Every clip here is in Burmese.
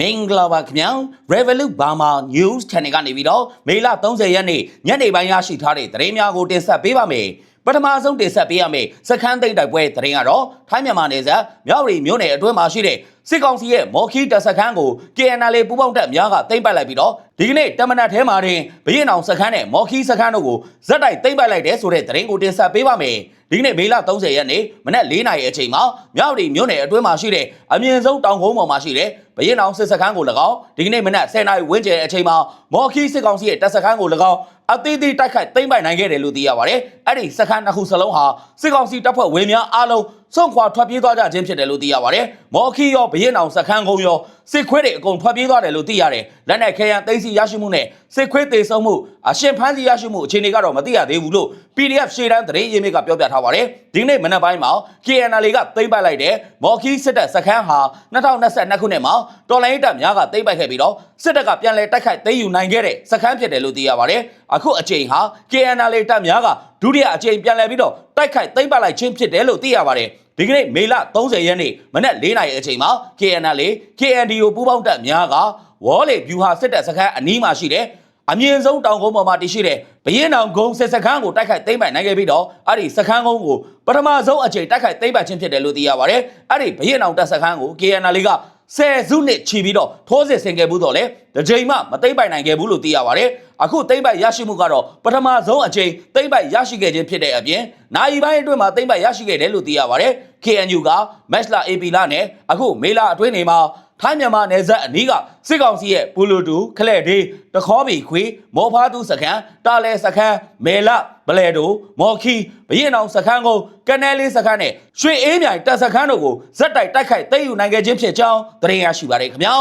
မင်္ဂလာပါခင်ဗျာ Revolut Burma News Channel ကနေပြီးတော့မေလ30ရက်နေ့ညနေပိုင်းရရှိထားတဲ့သတင်းများကိုတင်ဆက်ပေးပါမယ်ပထမဆုံးတင်ဆက်ပေးရမယ့်စခန်းသိမ်းတိုက်ပွဲသတင်းကတော့ထိုင်းမြန်မာနယ်စပ်မြောက်ရီမြို့နယ်အတွင်းမှာရှိတဲ့စစ်ကောင်စီရဲ့မော်ခီတပ်စခန်းကို KNL ပူးပေါင်းတပ်များကသိမ်းပိုက်လိုက်ပြီးတော့ဒီကနေ့တမနက်ထဲမှာတင်ဘရင်အောင်စခန်းနဲ့မော်ခီစခန်းတို့ကိုဇက်တိုက်သိမ်းပိုက်လိုက်တဲ့ဆိုတဲ့သတင်းကိုတင်ဆက်ပေးပါမယ်ဒီကနေ့မေလ30ရက်နေ့မနက်4နာရီအချိန်မှာမြောက်ရီမြို့နယ်အတွင်းမှာရှိတဲ့အမြင့်ဆုံးတောင်ကုန်းပေါ်မှာရှိတဲ့ ဘရင်အောင်စစ်စခန်းကို၎င်းဒီကနေ့မနက်10နာရီဝန်းကျင်အချိန်မှာမော်ခီစစ်ကောင်စီရဲ့တပ်စခန်းကို၎င်းအသေးသေးတိုက်ခိုက်သိမ်းပိုက်နိုင်ခဲ့တယ်လို့သိရပါတယ်။အဲ့ဒီစခန်းနှစ်ခုစလုံးဟာစစ်ကောင်စီတပ်ဖွဲ့ဝင်များအားလုံးစွန့်ခွာထွက်ပြေးသွားကြခြင်းဖြစ်တယ်လို့သိရပါတယ်။မော်ခီရောဘရင်အောင်စခန်းကုန်းရောစစ်ခွေးတွေအကုန်ထွက်ပြေးသွားတယ်လို့သိရတယ်။လက်နက်ခဲယံသိမ်းဆီရရှိမှုနဲ့စစ်ခွေးတေဆုံးမှုအရှင်ဖမ်းဆီရရှိမှုအခြေအနေကတော့မသိရသေးဘူးလို့ PDF ရှေ့တန်းသတင်းရင်းမြစ်ကပြောပြထားပါတယ်။ဒီနေ့မနက်ပိုင်းမှာ KNL ကသိမ်းပိုက်လိုက်တဲ့မော်ခီစစ်တပ်စခန်းဟာ2022ခုနှစ်မှာတော်လိုင်းတပ်များကသိမ်းပိုက်ခဲ့ပြီးတော့စစ်တပ်ကပြန်လည်တိုက်ခိုက်သိမ်းယူနိုင်ခဲ့တဲ့စခန်းဖြစ်တယ်လို့သိရပါတယ်။အခုအချိန်ဟာ KNL တပ်များကဒုတိယအကြိမ်ပြန်လည်ပြီးတော့တိုက်ခိုက်သိမ်းပိုက်လိုက်ခြင်းဖြစ်တယ်လို့သိရပါတယ်။ဒီကနေ့မေလ30ရက်နေ့မနက်4နာရီအချိန်မှာ KNL KNDO ပူးပေါင်းတပ်များကဝေါ်လေဗျူဟာစစ်တပ်စခန်းအနီးမှာရှိတဲ့အမြင့်ဆုံးတောင်ကုန်းပေါ်မှာတည်ရှိတဲ့ဘရင်တောင်ကုန်းစစ်စခန်းကိုတိုက်ခိုက်သိမ်းပိုက်နိုင်ခဲ့ပြီးတော့အဲ့ဒီစခန်းကုန်းကိုပထမဆုံးအကြိမ်တိုက်ခိုက်သိမ်းပိုက်ခြင်းဖြစ်တယ်လို့သိရပါတယ်။အဲ့ဒီဘရင်တောင်တပ်စခန်းကို KNL က ဆယ်စုနှစ်ချီပြီးတော့ထိုးစစ်ဆင်ခဲ့ဘူးတော့လေတစ်ချိန်မှမသိမ့်ပိုက်နိုင်ခဲ့ဘူးလို့သိရပါတယ်အခုသိမ့်ပိုက်ရရှိမှုကတော့ပထမဆုံးအချိန်သိမ့်ပိုက်ရရှိခဲ့ခြင်းဖြစ်တဲ့အပြင်နိုင်ပိုင်းအတွင်းမှာသိမ့်ပိုက်ရရှိခဲ့တယ်လို့သိရပါတယ် KNU က Match လာ AP လာနဲ့အခုမေလာအတွင်းနေမှာ ထိုင်းမြန်မာနယ်စပ်အနီးကစစ်ကောင်စီရဲ့ပူလူတူခလက်ဒေးတခေါဘီခွေမောဖားတူစခန်းတာလဲစခန်းမေလဘလဲတိုမော်ခီဘရင်အောင်စခန်းကိုကနဲလေးစခန်းနဲ့ရွှေအေးမြိုင်တပ်စခန်းတို့ကိုဇက်တိုက်တိုက်ခိုက်သိမ်းယူနိုင်ခဲ့ခြင်းဖြစ်ကြောင်းသတင်းရရှိပါတယ်ခင်ဗျာ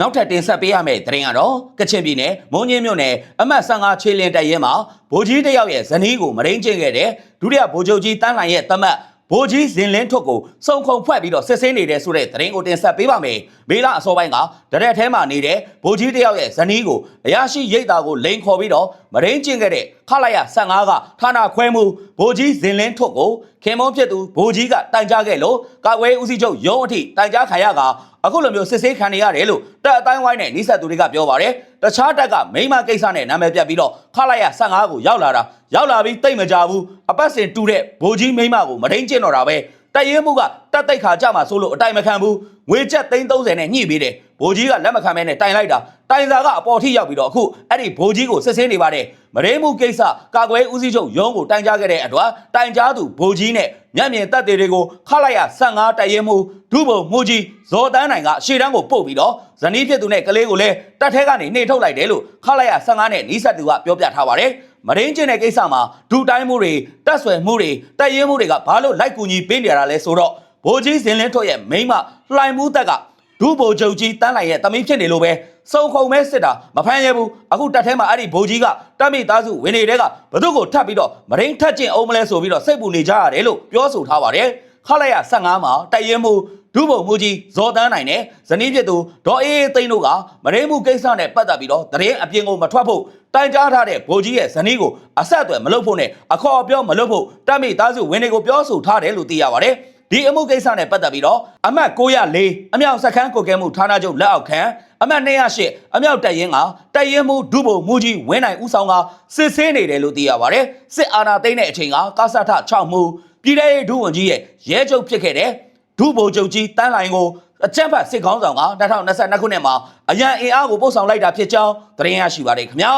နောက်ထပ်တင်ဆက်ပေးရမယ့်သတင်းကတော့ကချင်ပြည်နယ်မုံညင်းမြို့နယ်အမှတ်15ခြေလင်းတပ်ရဲမှာဗိုလ်ကြီးတယောက်ရဲ့ဇနီးကိုမရင်းကျင့်ခဲ့တဲ့ဒုတိယဗိုလ်ချုပ်ကြီးတန်းလှိုင်ရဲ့တမတ် ဗိုလ်ကြီးဇင်လင်းထွတ်ကိုစုံခုံဖွဲ့ပြီးတော့စစ်ဆင်းနေတဲ့ဆိုတဲ့သတင်းကိုတင်ဆက်ပေးပါမယ်။မေလအစောပိုင်းကတရက်ထဲမှာနေတဲ့ဗိုလ်ကြီးတယောက်ရဲ့ဇနီးကိုအရာရှိရိတ်သားကိုလိန်ခေါ်ပြီးတော့မရင်းကျင့်ခဲ့တဲ့ခလိုက်ရ15ကဌာနခွဲမှုဗိုလ်ကြီးဇင်လင်းထွတ်ကိုခင်မုန်းဖြစ်သူဗိုလ်ကြီးကတိုင်ကြားခဲ့လို့ကာကွယ်ဦးစီးချုပ်ရုံးအထိတိုင်ကြားခံရက အခုလိုမျိုးစစ်ဆေးခံနေရတယ်လို့တပ်အတိုင်းဝိုင်းနဲ့နှိဆက်သူတွေကပြောပါတယ်။တခြားတပ်ကမိမကိစ္စနဲ့နာမည်ပြတ်ပြီးတော့ခလိုက်ရ15ကိုရောက်လာတာရောက်လာပြီးတိတ်မကြဘူးအပတ်စဉ်တူတဲ့ဗိုလ်ကြီးမိမကိုမရင်းကျင့်တော့တာပဲ တရဲမှုကတက်တိတ်ခါကြမှာဆိုလို့အတိုင်မခံဘူးငွေချက်330နဲ့ညှိပေးတယ်ဗိုလ်ကြီးကလက်မခံမဲနဲ့တိုင်လိုက်တာတိုင်စာကအပေါ်ထိရောက်ပြီးတော့အခုအဲ့ဒီဗိုလ်ကြီးကိုစစ်ဆေးနေပါတယ်မရင်းမှုကိစ္စကာကွယ်ဦးစီးချုပ်ရုံးကိုတိုင်ကြားခဲ့တဲ့အတွက်တိုင်ကြားသူဗိုလ်ကြီးနဲ့ညံ့မြင်တပ်တွေကိုခလိုက်ရ15တရဲမှုဒုဗိုလ်မှုကြီးဇော်တန်းနိုင်ကရှေ့တန်းကိုပို့ပြီးတော့ဇနီးဖြစ်သူနဲ့ကလေးကိုလည်းတပ်ထဲကနေနှိထုတ်လိုက်တယ်လို့ခလိုက်ရ15နဲ့နီးစပ်သူကပြောပြထားပါတယ် မရင်းကျင်တဲ့ကိစ္စမှာဒူတိုင်းမှုတွေတက်ဆွယ်မှုတွေတက်ရင်မှုတွေကဘာလို့လိုက်ကူညီပေးနေရတာလဲဆိုတော့ဗိုလ်ကြီးစင်လင်းထွတ်ရဲ့မိန်းမလှိုင်မှုတက်ကဒုဗိုလ်ချုပ်ကြီးတန်းလိုက်ရဲ့တမင်းဖြစ်နေလို့ပဲစုံခုံမဲစစ်တာမဖမ်းရဘူးအခုတက်ထဲမှာအဲ့ဒီဗိုလ်ကြီးကတပ်မိသားစုဝင်နေတဲ့ကဘသူကိုထပ်ပြီးတော့မရင်းထက်ကျင်အောင်မလဲဆိုပြီးတော့စိတ်ပူနေကြရတယ်လို့ပြောဆိုထားပါတယ်ခလိုက်ရ15မှာတိုက်ရင်မှု ဒုဗိုလ်မှူးကြီးဇော်တန်းနိုင်နဲ့ဇနီးဖြစ်သူဒေါ်အေးအေးသိန်းတို့ကမရင်းမှုကိစ္စနဲ့ပတ်သက်ပြီးတော့တရင်အပြင်ကိုမထွက်ဖို့တိုင်ကြားထားတဲ့ဗိုလ်ကြီးရဲ့ဇနီးကိုအဆက်အသွယ်မလုပ်ဖို့နဲ့အခေါ်အပြောမလုပ်ဖို့တပ်မိသားစုဝင်တွေကိုပြောဆိုထားတယ်လို့သိရပါတယ်ဒီအမှုကိစ္စနဲ့ပတ်သက်ပြီးတော့အမှတ်904အမြောက်စခန်းကိုကဲမှုဌာနချုပ်လက်အောက်ခံအမှတ်208အမြောက်တပ်ရင်းကတပ်ရင်းမှုဒုဗိုလ်မှူးကြီးဝင်းနိုင်ဦးဆောင်ကစစ်ဆေးနေတယ်လို့သိရပါတယ်စစ်အာဏာသိမ်းတဲ့အချိန်ကကာဆထ6မှုပြည်ထောင်ရေးဒုဝန်ကြီးရဲ့ရဲချုပ်ဖြစ်ခဲ့တဲ့ ဒုဗိုလ်ချုပ်ကြီးတန်းလိုင်ကိုအကြမ်းဖက်စစ်ကောင်းဆောင်က2022ခုနှစ်မှာအရန်အင်အားကိုပို့ဆောင်လိုက်တာဖြစ်ကြောင်းသတင်းရရှိပါတယ်ခင်ဗျာ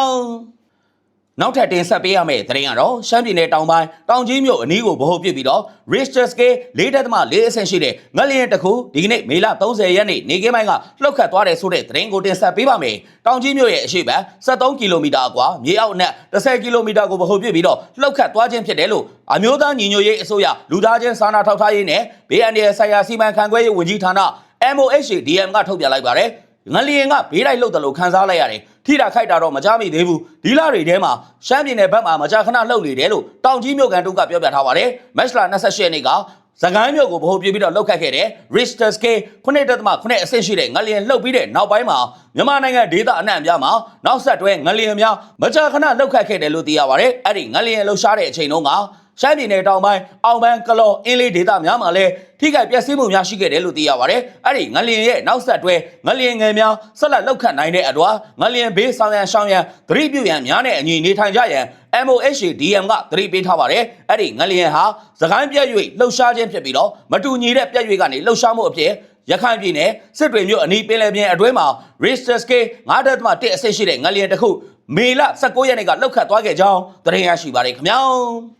နောက်ထပ်တင်ဆက်ပေးရမယ့်သတင်းကတော့ရှမ်းပြည်နယ်တောင်ပိုင်းတောင်ကြီးမြို့အနီးကိုဗဟိုပြုပြီးတော့ Richter scale 4.4အဆင့်ရှိတဲ့ငလျင်တစ်ခုဒီကနေ့မေလ30ရက်နေ့နေကင်းပိုင်းကလှုပ်ခတ်သွားတယ်ဆိုတဲ့သတင်းကိုတင်ဆက်ပေးပါမယ်။တောင်ကြီးမြို့ရဲ့အရှိတ်73ကီလိုမီတာအကွာမြေအောက်နဲ့10ကီလိုမီတာကိုဗဟိုပြုပြီးတော့လှုပ်ခတ်သွားခြင်းဖြစ်တယ်လို့အမျိုးသားညီညွတ်ရေးအစိုးရလူသားချင်းစာနာထောက်ထားရေးနဲ့ BND ဆိုင်ရာစီမံခန့်ခွဲရေးဝန်ကြီးဌာန MOHDM ကထုတ်ပြန်လိုက်ပါတယ်။ ငလျင်ကဘေးတိုက်လှုပ်တယ်လို့ခန်းစားလိုက်ရတယ်ထိတာခိုက်တာတော့မကြမိသေးဘူးဒီလတွေထဲမှာရှမ်းပြည်နယ်ဘက်မှာမကြာခဏလှုပ်နေတယ်လို့တောင်ကြီးမြို့ကန်တို့ကပြောပြထားပါတယ်မက်စလာ28ရက်နေ့ကစကိုင်းမြို့ကိုဗဟိုပြုပြီးတော့လှုပ်ခတ်ခဲ့တဲ့ Richter scale 9.9အဆင့်ရှိတဲ့ငလျင်လှုပ်ပြီးတဲ့နောက်ပိုင်းမှာမြန်မာနိုင်ငံဒေသအနှံ့အပြားမှာနောက်ဆက်တွဲငလျင်များမကြာခဏလှုပ်ခတ်ခဲ့တယ်လို့သိရပါတယ်အဲ့ဒီငလျင်လှုပ်ရှားတဲ့အချိန်တုန်းက ရှမ်းပြည်နယ်တောင်ပိုင်းအောင်ပန်းကလောအင်းလေးဒေသများမှာလည်းထိခိုက်ပျက်စီးမှုများရှိခဲ့တယ်လို့သိရပါတယ်။အဲ့ဒီငလျင်ရဲ့နောက်ဆက်တွဲငလျင်ငယ်များဆက်လက်လောက်ခတ်နိုင်တဲ့အတွာငလျင်ဘေးဆောင်ရန်ရှောင်းရန်သတိပြုရန်များနဲ့အညီနေထိုင်ကြရန် MOHDM ကသတိပေးထားပါတယ်။အဲ့ဒီငလျင်ဟာသခိုင်းပြက်၍လှုပ်ရှားခြင်းဖြစ်ပြီးတော့မတူညီတဲ့ပြက်၍ကနေလှုပ်ရှားမှုအဖြစ်ရခိုင်ပြည်နယ်စစ်တွေမြို့အနီးပင်လယ်ပြင်အတွင်းမှာ Richter scale 9.1အဆင့်ရှိတဲ့ငလျင်တစ်ခုမေလ19ရက်နေ့ကလောက်ခတ်သွားခဲ့ကြောင်းသတင်းရရှိပါတယ်ခင်ဗျာ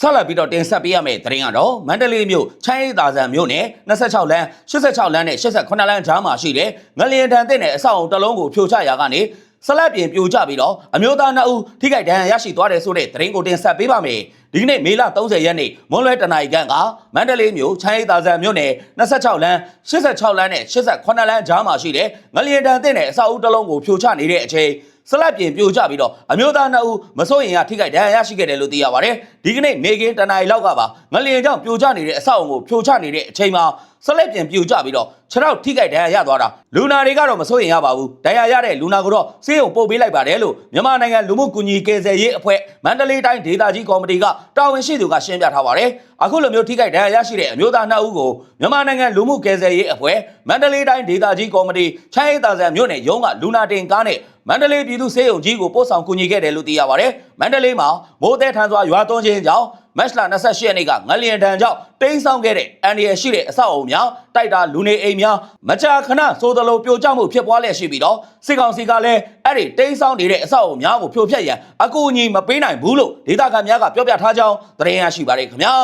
ဆက်လက်ပြီးတော့တင်ဆက်ပေးရမယ့်သတင်းကတော့မန္တလေးမြို့ချမ်းရီသာဆန်မြို့နယ်26လမ်း86လမ်းနဲ့89လမ်းကြားမှာရှိတဲ့ငလျင်တန်တဲ့အဆောက်အုံတစ်လုံးကိုဖြိုချရာကနေဆက်လက်ပြင်ပြိုကျပြီးတော့အမျိုးသားနှစ်ဦးထိခိုက်ဒဏ်ရာရရှိသွားတယ်ဆိုတဲ့သတင်းကိုတင်ဆက်ပေးပါမယ်ဒီကနေ့မေလ30ရက်နေ့မွန်းလွဲတနာရီခန့်ကမန္တလေးမြို့ချမ်းရီသာဆန်မြို့နယ်26လမ်း86လမ်းနဲ့89လမ်းကြားမှာရှိတဲ့ငလျင်တန်တဲ့အဆောက်အုံတစ်လုံးကိုဖြိုချနေတဲ့အချိန် ဆလတ်ပြင်ပြိုကျပြီးတော့အမျိုးသားနှစ်ဦးမစိုးရင်ရထိခိုက်ဒဏ်ရာရရှိခဲ့တယ်လို့သိရပါတယ်။ဒီကနေ့နေကင်းတနာရီလောက်ကပါငလျင်ကြောင့်ပြိုကျနေတဲ့အဆောက်အုံကိုဖြိုချနေတဲ့အချိန်မှာ ဆလက်ပြင်ပြိုကျပြီးတော့ခြေထောက်ထိခိုက်ဒဏ်ရာရသွားတာလူနာတွေကတော့မစိုးရင်ရပါဘူး။ဒဏ်ရာရတဲ့လူနာကိုတော့ဆေးရုံပို့ပေးလိုက်ပါတယ်လို့မြန်မာနိုင်ငံလူမှုကူညီကယ်ဆယ်ရေးအဖွဲ့မန္တလေးတိုင်းဒေသကြီးကော်မတီကတာဝန်ရှိသူကရှင်းပြထားပါတယ်။အခုလိုမျိုးထိခိုက်ဒဏ်ရာရရှိတဲ့အမျိုးသားနှစ်ဦးကိုမြန်မာနိုင်ငံလူမှုကယ်ဆယ်ရေးအဖွဲ့မန္တလေးတိုင်းဒေသကြီးကော်မတီချမ်းရည်သာဆန်မြို့နယ်ရုံးကလူနာတင်ကားနဲ့မန္တလေးပြည်သူ့စေယုံကြီးကိုပို့ဆောင်ကူညီခဲ့တယ်လို့သိရပါတယ်။မန္တလေးမှာမိုးသည်ထန်စွာရွာသွန်းခြင်းကြောင့် မတ်လ28ရက်နေ့ကငလျင်တန်ကြောင့်တိမ်းဆောင်ခဲ့တဲ့အန်ဒီရရှိတဲ့အဆောက်အအုံများတိုက်တာလူနေအိမ်များမကြာခဏဆိုသလိုပြိုကျမှုဖြစ်ပွားလျက်ရှိပြီးတော့စစ်ကောင်စီကလည်းအဲ့ဒီတိမ်းဆောင်နေတဲ့အဆောက်အအုံများကိုဖြိုဖျက်ရန်အကူအညီမပေးနိုင်ဘူးလို့ဒေသခံများကပြောပြထားကြောင်းသတင်းရရှိပါတယ်ခင်ဗျာ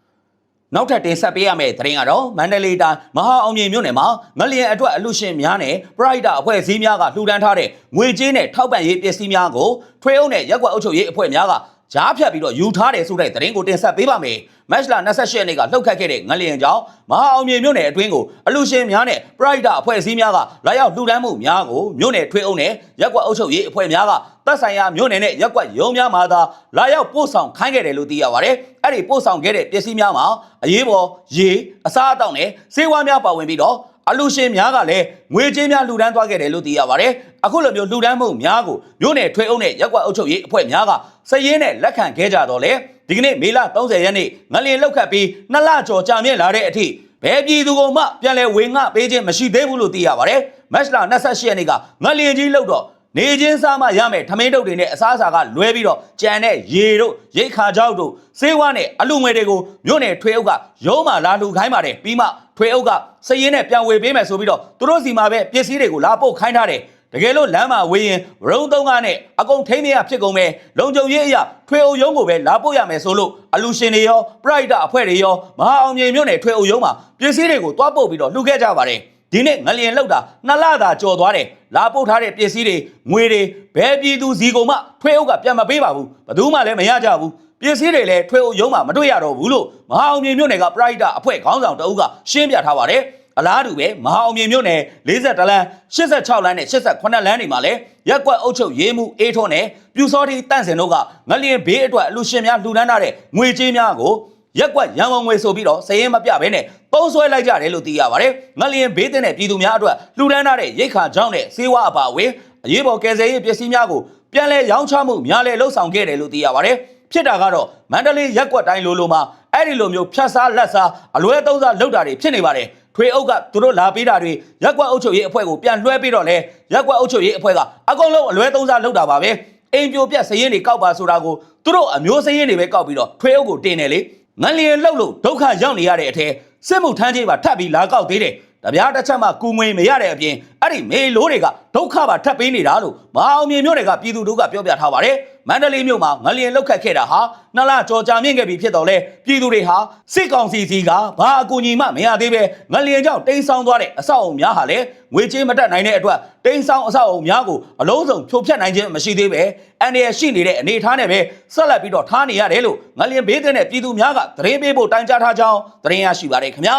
။နောက်ထပ်တင်ဆက်ပေးရမယ့်သတင်းကတော့မန္တလေးတိုင်းမဟာအောင်မြေမြို့နယ်မှာငလျင်အတွက်အလူရှင်များနဲ့ပရိုက်တာအဖွဲ့အစည်းများကလှူဒန်းထားတဲ့ငွေကြေးနဲ့ထောက်ပံ့ရေးပစ္စည်းများကိုထွေအုပ်နဲ့ရက်ကွက်အုပ်ချုပ်ရေးအဖွဲ့များက ကြားဖြတ်ပြီးတော့ယူထားတယ်ဆိုတဲ့သတင်းကိုတင်ဆက်ပေးပါမယ်။မတ်လ28ရက်နေ့ကလှုပ်ခတ်ခဲ့တဲ့ငလျင်ကြောင့်မဟာအောင်မြေမြို့နယ်အတွင်းကိုအလူရှင်များနဲ့ပရိုက်တာအဖွဲ့အစည်းများကလာရောက်လှူဒန်းမှုများကိုမြို့နယ်ထွေအုပ်နဲ့ရက်ကွက်အုပ်ချုပ်ရေးအဖွဲ့များကသက်ဆိုင်ရာမြို့နယ်နဲ့ရက်ကွက်ရုံးများမှာသာလာရောက်ပို့ဆောင်ခိုင်းခဲ့တယ်လို့သိရပါတယ်။အဲ့ဒီပို့ဆောင်ခဲ့တဲ့ပစ္စည်းများမှာအရေးပေါ်ရေအစားအသောက်နဲ့စေဝါများပါဝင်ပြီးတော့ အလူရှင်များကလည်းငွေကြေးများလှူဒန်းသွားခဲ့တယ်လို့သိရပါတယ်။အခုလိုမျိုးလှူဒန်းမှုများကိုမြို့နယ်ထွေအုပ်နဲ့ရက်ကွက်အုပ်ချုပ်ရေးအဖွဲ့များကစည်ရင်းနဲ့လက်ခံခဲ့ကြတော့လေဒီကနေ့မေလ30ရက်နေ့ငလျင်လောက်ခတ်ပြီးနှစ်လကျော်ကြာမြင့်လာတဲ့အထိဘယ်ပြည်သူကမှပြန်လဲဝေငှပေးခြင်းမရှိသေးဘူးလို့သိရပါတယ်။မတ်လ28ရက်နေ့ကငလျင်ကြီးလောက်တော့နေချင်းစားမှရမယ်ထမင်းတုပ်တွေနဲ့အစားအစာကလွဲပြီးတော့ကြံတဲ့ရေတို့ရိတ်ခါကြောက်တို့စေးဝါးနဲ့အလူငွေတွေကိုမြို့နယ်ထွေအုပ်ကရုံးမှလာလူခိုင်းပါတယ်ပြီးမှ ထွေအုပ်ကစည်ရင်နဲ့ပြန်ဝေပေးမယ်ဆိုပြီးတော့သူတို့စီမှာပဲပစ္စည်းတွေကိုလာပို့ခိုင်းထားတယ်တကယ်လို့လမ်းမှာဝေးရင်ရုံးသုံးကားနဲ့အကုန်ထိမ့်နေရဖြစ်ကုန်မယ်လုံခြုံရေးအရာထွေအုပ်ရုံးကိုပဲလာပို့ရမယ်ဆိုလို့အလူရှင်တွေရောပရိုက်တာအဖွဲ့တွေရောမဟာအောင်မြေမြို့နယ်ထွေအုပ်ရုံးမှာပစ္စည်းတွေကိုတွားပို့ပြီးတော့လှူခဲ့ကြပါတယ်ဒီနေ့ငလျင်လောက်တာနှစ်လသာကြော်သွားတယ်လာပို့ထားတဲ့ပစ္စည်းတွေငွေတွေဘယ်ပြည်သူစီကုန်မှထွေအုပ်ကပြန်မပေးပါဘူးဘယ်သူမှလည်းမရကြဘူး ပစ္စည်းတွေလည်းထွေအုပ်ရုံးမှာမတွေ့ရတော့ဘူးလို့မဟာအောင်မြေမြို့နယ်ကပရိုက်တာအဖွဲ့ခေါင်းဆောင်တအုပ်ကရှင်းပြထားပါတယ်အလားတူပဲမဟာအောင်မြေမြို့နယ်42လမ်း86လမ်းနဲ့88လမ်းတွေမှာလည်းရက်ကွက်အုပ်ချုပ်ရေးမှုအေးထွန်းနဲ့ပြူစောတိတန့်စင်တို့ကငလျင်ဘေးအတွက်အလူရှင်များလှူဒန်းထားတဲ့ငွေကြေးများကိုရက်ကွက်ရန်ကုန်ငွေဆိုပြီးတော့စည်ရင်မပြဘဲနဲ့ပုံဆွဲလိုက်ကြတယ်လို့သိရပါတယ်။ငလျင်ဘေးတဲ့ပြည်သူများအတွက်လှူဒန်းထားတဲ့ရိတ်ခါကြောင့်နဲ့စေဝါအပါအဝင်အရေးပေါ်ကယ်ဆယ်ရေးပစ္စည်းများကိုပြန်လည်ရောင်းချမှုများလဲလှုပ်ဆောင်ခဲ့တယ်လို့သိရပါတယ်။ ဖြစ်တာကတော့မန္တလေးရက်ကွက်တိုင်းလိုလိုမှာအဲ့ဒီလိုမျိုးဖြတ်စားလက်စားအလွဲသုံးစားလုပ်တာတွေဖြစ်နေပါတယ်။ထွေအုပ်ကသူတို့လာပေးတာတွေရက်ကွက်အုပ်ချုပ်ရေးအဖွဲ့ကိုပြန်လွှဲပေးတော့လဲရက်ကွက်အုပ်ချုပ်ရေးအဖွဲ့ကအကုန်လုံးအလွဲသုံးစားလုပ်တာပါပဲ။အိမ်ပြိုပြက်စရင်တွေကောက်ပါဆိုတာကိုသူတို့အမျိုးစရင်တွေပဲကောက်ပြီးတော့ထွေအုပ်ကိုတင်တယ်လေ။ငလျင်လှုပ်လို့ဒုက္ခရောက်နေရတဲ့အထက်စစ်မှုထမ်းကြီးပါထပ်ပြီးလာကောက်သေးတယ်။ တပြားတစ်ချက်မှကူငွေမရတဲ့အပြင်အဲ့ဒီမေလိုတွေကဒုက္ခပါထပ်ပေးနေတာလို့မအောင်မြင်မြို့တွေကပြည်သူတို့ကပြောပြထားပါတယ်။မန္တလေးမြို့မှာငလျင်လောက်ခတ်ခဲ့တာဟာနှစ်လကြော်ကြာမြင့်ခဲ့ပြီဖြစ်တော့လေပြည်သူတွေဟာစစ်ကောင်စီစီကဘာအကူအညီမှမရသေးပဲငလျင်ကြောင့်တိမ်းဆောင်သွားတဲ့အဆောက်အုံများဟာလေငွေကြေးမတက်နိုင်တဲ့အတွက်တိမ်းဆောင်အဆောက်အုံများကိုအလုံးစုံဖြိုဖျက်နိုင်ခြင်းမရှိသေးပဲအန်ရရှိနေတဲ့အနေအထားနဲ့ပဲဆက်လက်ပြီးတော့ထားနေရတယ်လို့ငလျင်ဘေးတဲ့ပြည်သူများကသတင်းပေးဖို့တိုင်ကြားထားကြောင်းသတင်းရရှိပါတယ်ခင်ဗျာ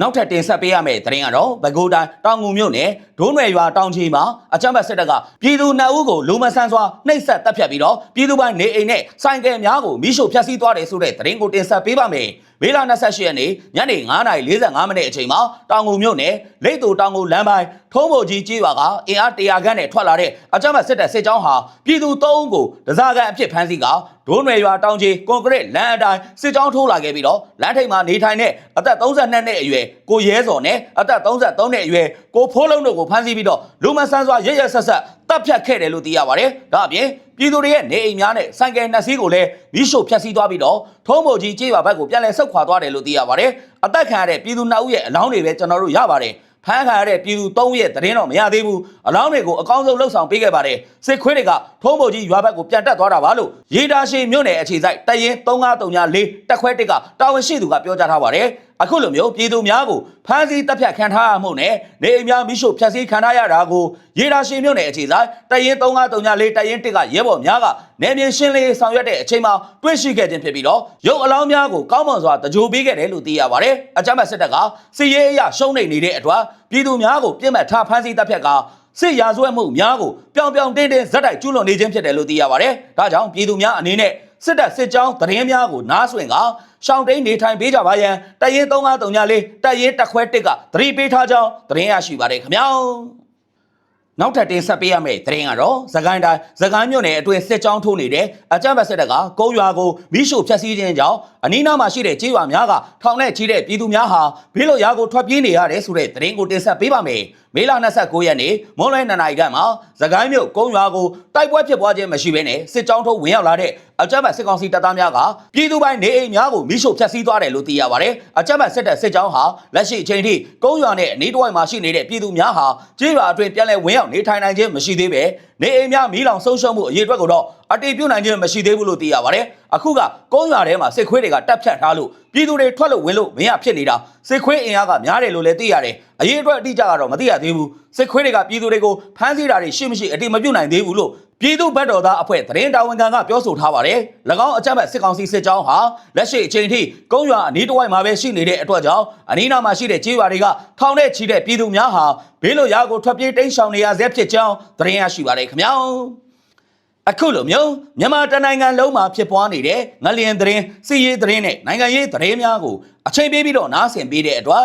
နောက်ထပ်တင်ဆက်ပေးရမယ့်သတင်းကတော့ပဲခူးတိုင်းတောင်ငူမြို့နယ်ဒိုးနွယ်ရွာတောင်ချီမှာအကြမ်းဖက်စစ်တပ်ကပြည်သူနှစ်ဦးကိုလူမဆန်စွာနှိပ်စက်တပ်ဖြတ်ပြီးတော့ပြည်သူပိုင်းနေအိမ်နဲ့ဆိုင်ကယ်များကိုမိရှို့ဖျက်ဆီးသွားတယ်ဆိုတဲ့သတင်းကိုတင်ဆက်ပေးပါမယ်။မေလ28ရက်နေ့ညနေ9:45မိနစ်အချိန်မှာတောင်ငူမြို့နယ်လိတ်တူတောင်ငူလမ်းပိုင်းထုံးဖို့ကြီးကြီးရွာကအင်အား100ခန့်နဲ့ထွက်လာတဲ့အကြမ်းဖက်စစ်တပ်စစ်ကြောင်းဟာပြည်သူ3ဦးကိုဒဇာကန်အဖြစ်ဖမ်းဆီးကဒိုးနွယ်ရွာတောင်ကြီးကွန်ကရစ်လမ်းအတိုင်းစစ်ကြောင်းထိုးလာခဲ့ပြီးတော့လမ်းထိပ်မှာနေထိုင်တဲ့အသက်32နှစ်အရွယ်ကိုရဲစော်နဲ့အသက်33နှစ်အရွယ်ကိုဖိုးလုံးတို့ကိုဖမ်းဆီးပြီးတော့လူမဆန်းစွာရရဆက်ဆက် တပ်ဖြတ်ခဲ့တယ်လို့သိရပါတယ်။ဒါအပြင်ပြည်သူတွေရဲ့နေအိမ်များနဲ့ဆိုင်ကယ်နှစ်စီးကိုလည်းမိရှို့ဖျက်ဆီးသွားပြီးတော့ထုံးဖို့ကြီးကြေးရွာဘက်ကိုပြန်လည်ဆုတ်ခွာသွားတယ်လို့သိရပါတယ်။အသက်ခံရတဲ့ပြည်သူနှစ်ဦးရဲ့အလောင်းတွေပဲကျွန်တော်တို့ရပါတယ်။ဖမ်းခံရတဲ့ပြည်သူ၃ဦးရဲ့သတင်းတော့မရသေးဘူး။အလောင်းတွေကိုအကောင်းဆုံးလှုပ်ဆောင်ပေးခဲ့ပါတယ်။စစ်ခွေးတွေကထုံးဖို့ကြီးရွာဘက်ကိုပြန်တက်သွားတာပါလို့ရေတာရှိမြို့နယ်အခြေစိုက်တရင်3934တက်ခွဲတစ်ကတာဝန်ရှိသူကပြောကြားထားပါတယ်။ အခုလိုမျိုးပြည်သူများကိုဖမ်းဆီးတပ်ဖြတ်ခံထားရမှုနဲ့နေအိမ်များမိရှို့ဖျက်ဆီးခံထားရတာကိုရေတာရှိမြို့နယ်အခြေစိုက်တရင်3934တရင်တစ်ကရဲဘော်များကနေမြေရှင်းလင်းရေးဆောင်ရွက်တဲ့အချိန်မှာတွေ့ရှိခဲ့ခြင်းဖြစ်ပြီးတော့ရုပ်အလောင်းများကိုကောင်းမွန်စွာတကြိုပေးခဲ့တယ်လို့သိရပါတယ်။အကြမ်းဖက်စစ်တပ်ကစီရေးအရရှုံးနေနေတဲ့အတွက်ပြည်သူများကိုပြစ်မှတ်ထားဖမ်းဆီးတပ်ဖြတ်ကစစ်ရာဇဝတ်မှုများကိုပြောင်ပြောင်တင်းတင်းဇက်တိုက်ကျူးလွန်နေခြင်းဖြစ်တယ်လို့သိရပါတယ်။ဒါကြောင့်ပြည်သူများအနေနဲ့ စစ်တပ်စစ်ကြောင်းသတင်းများကိုနားဆွင့်ကရှောင်းတိန်နေထိုင်ပေးကြပါရန်တရင်3534တရင်တက်ခွဲတစ်ကသတိပေးထားကြောင်းသတင်းရရှိပါတယ်ခင်ဗျာ။နောက်ထပ်တင်ဆက်ပေးရမယ့်သတင်းကတော့သခိုင်းတိုင်းသခိုင်းမြို့နယ်အတွင်းစစ်ကြောင်းထိုးနေတဲ့အကြမ်းဖက်စစ်တပ်ကကုန်းရွာကိုမိရှို့ဖျက်ဆီးခြင်းကြောင့်အနီးနားမှာရှိတဲ့ကြေးရွာများကထောင်နဲ့ချီတဲ့ပြည်သူများဟာဘေးလွတ်ရာကိုထွက်ပြေးနေရတယ်ဆိုတဲ့သတင်းကိုတင်ဆက်ပေးပါမယ်။ မေလ29ရက်နေ့မွန်လွဲ2နာရီခန့်မှာသခိုင်းမြို့ကုန်းရွာကိုတိုက်ပွဲဖြစ်ပွားခြင်းမရှိဘဲနဲ့စစ်ကြောင်းထိုးဝင်ရောက်လာတဲ့အကြမ်းဖက်စစ်ကောင်စီတပ်သားများကပြည်သူပိုင်းနေအိမ်များကိုမိရှို့ဖျက်ဆီးသွားတယ်လို့သိရပါတယ်။အကြမ်းဖက်စစ်တပ်စစ်ကြောင်းဟာလက်ရှိအချိန်ထိကုန်းရွာနဲ့အနီးတစ်ဝိုက်မှာရှိနေတဲ့ပြည်သူများဟာကြေးရွာအတွင်းပြန်လည်ဝင်ရောက်နေထိုင်နိုင်ခြင်းမရှိသေးပဲနေအိမ်များမီးလောင်ဆုံးရှုံးမှုအရေးအတွက်ကိုတော့အတေပြုတ်နိုင်ခြင်းမရှိသေးဘူးလို့သိရပါတယ်။အခုကကုန်းရွာထဲမှာစစ်ခွေးတွေကတပ်ဖြတ်ထားလို့ပြည်သူတွေထွက်လို့ဝင်လို့မရဖြစ်နေတာစစ်ခွေးအင်အားကများတယ်လို့လည်းသိရတယ်။အရေးအတွက်အတိအကျကတော့မသိရသေးဘူး။စစ်ခွေးတွေကပြည်သူတွေကိုဖမ်းဆီးတာတွေရှိမရှိအတိမပြုတ်နိုင်သေးဘူးလို့ ပြည်သူ့ဘက်တော်သားအဖွဲ့သတင်းတာဝန်ခံကပြောဆိုထားပါတယ်။၎င်းအကြမ်းဖက်စစ်ကောင်စီစစ်ကြောင်းဟာလက်ရှိအချိန်ထိကုန်းရွာအနီးတစ်ဝိုက်မှာပဲရှိနေတဲ့အတွက်ကြောင့်အနီးနားမှာရှိတဲ့ကြေးရွာတွေကထောင်ထဲချီတဲ့ပြည်သူများဟာဘေးလွတ်ရာကိုထွက်ပြေးတိမ်းရှောင်နေရဆဲဖြစ်ကြောင်းသတင်းရရှိပါတယ်ခင်ဗျာ။အခုလိုမျိုးမြန်မာတနိုင်ငံလုံးမှာဖြစ်ပွားနေတဲ့ငလျင်သတင်းစီရေးသတင်းနဲ့နိုင်ငံရေးသတင်းများကိုအချိန်ပေးပြီးတော့နားဆင်ပေးတဲ့အတွက်